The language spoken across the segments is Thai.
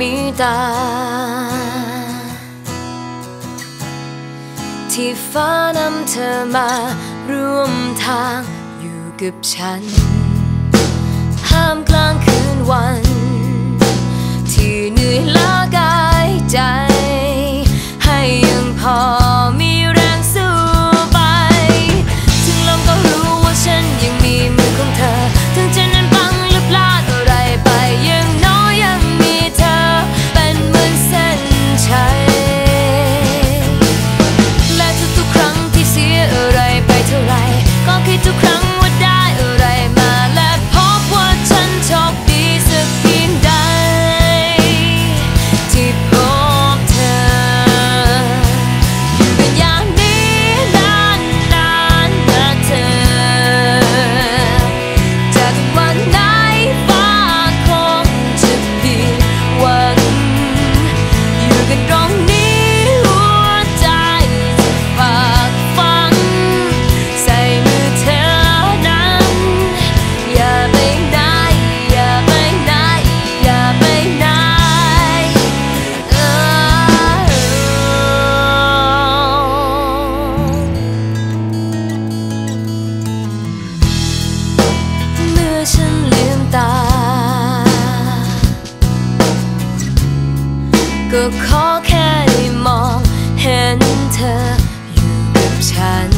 มีตา ที่ฟ้านำเธอมาร่วมทางอยู่กับฉัน ห้ามกลางคืนวัน็ขอแค่ได้มองเห็นเธออยู่กับฉัน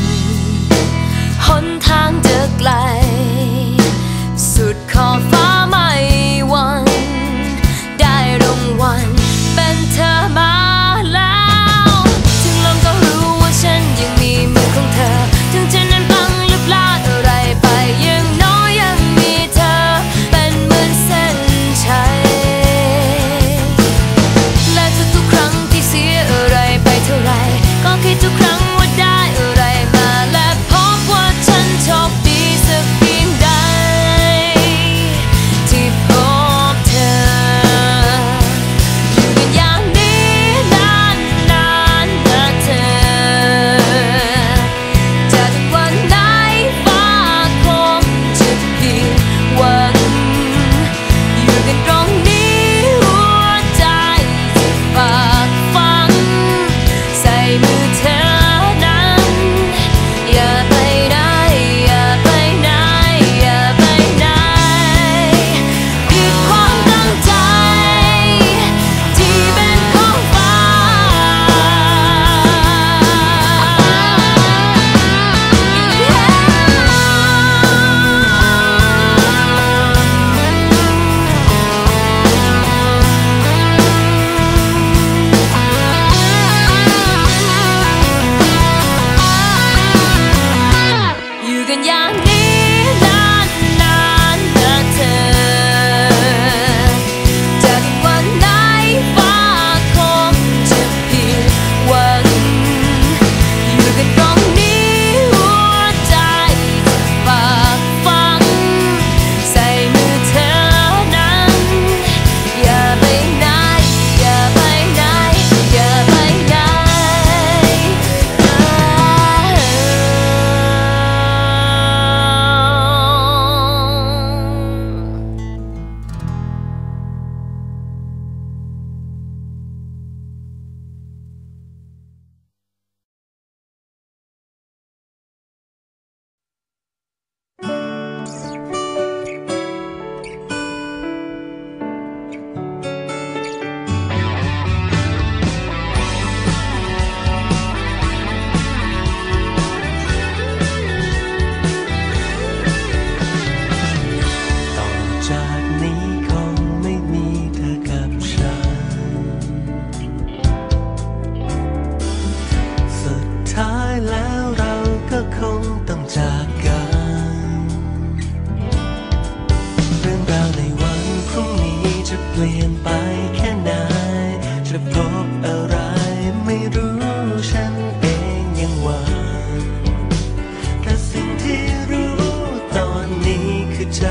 ือใจ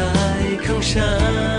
ของฉัน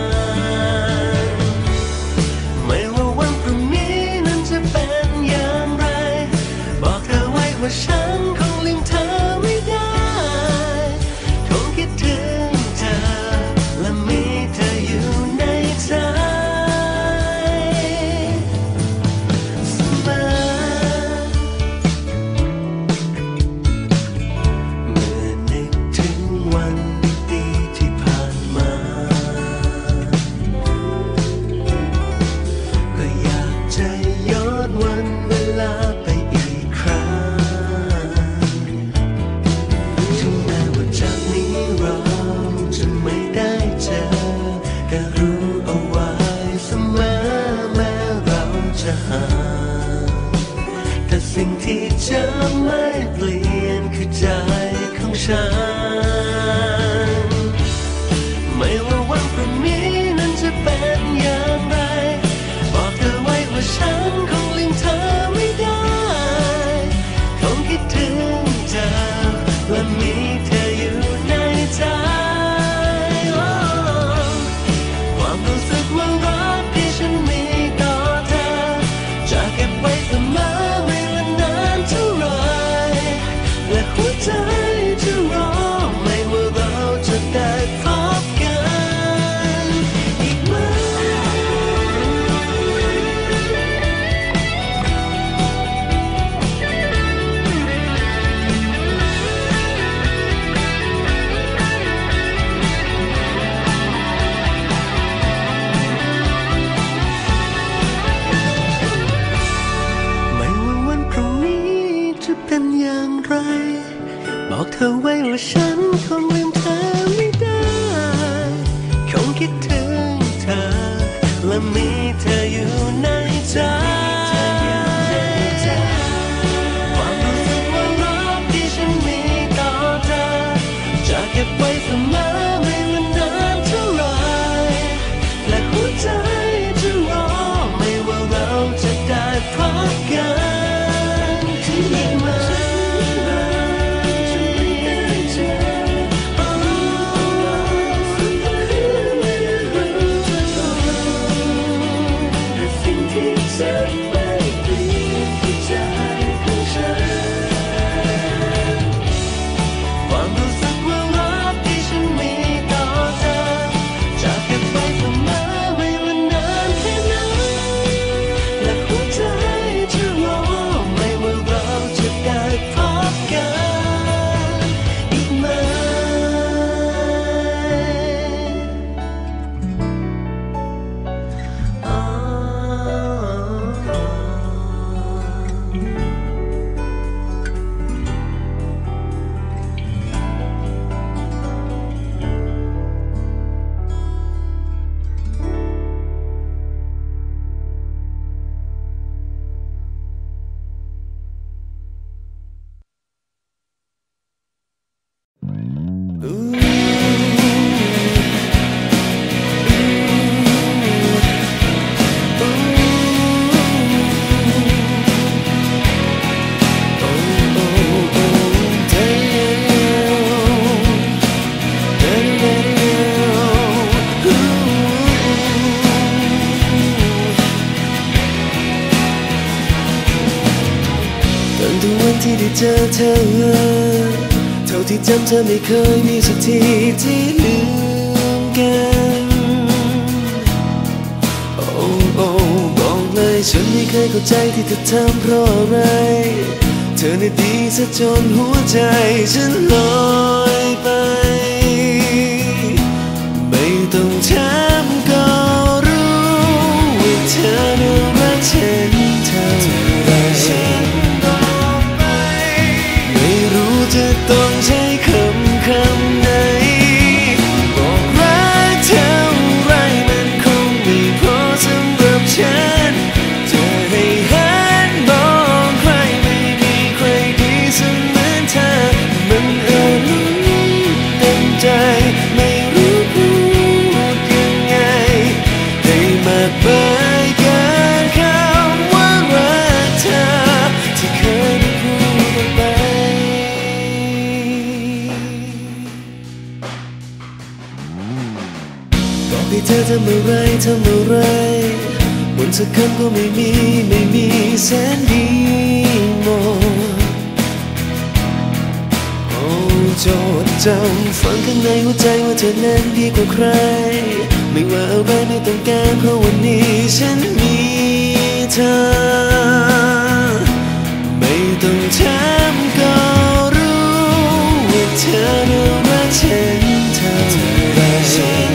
it เจอเธอ เท่าที่จำเธอไม่เคยมีสักทีที่ลืมกัน โอ้โอ้บอกเลยฉันไม่เคยเข้าใจที่เธอทำเพราะอะไร เธอในดีซะจนหัวใจฉันลอย 这冬ต้ คำก็ไม่มีไม่มีแสนดีมองโอ้จดจำฝังข้างในหัวใจว่าเธอนั้นดีกว่าใคร ไม่ว่าอะไรไม่ต้องการเพราะวันนี้ฉันมีเธอ ไม่ต้องถามก็รู้ว่าเธอรู้ว่าฉันเธอาไร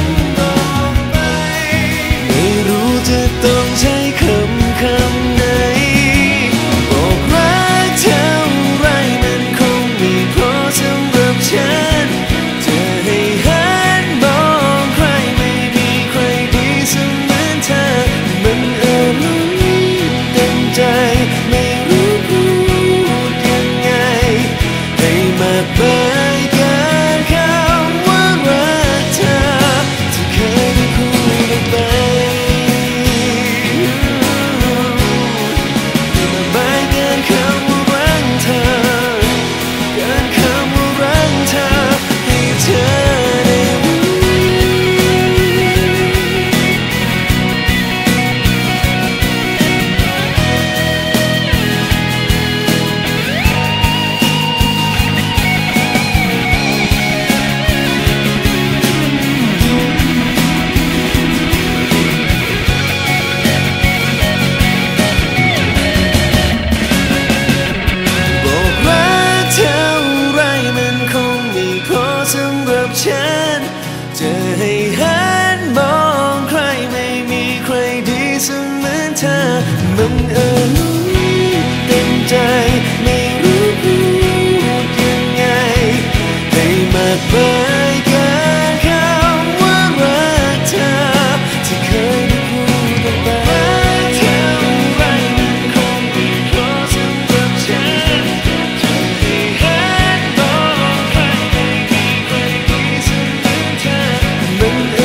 open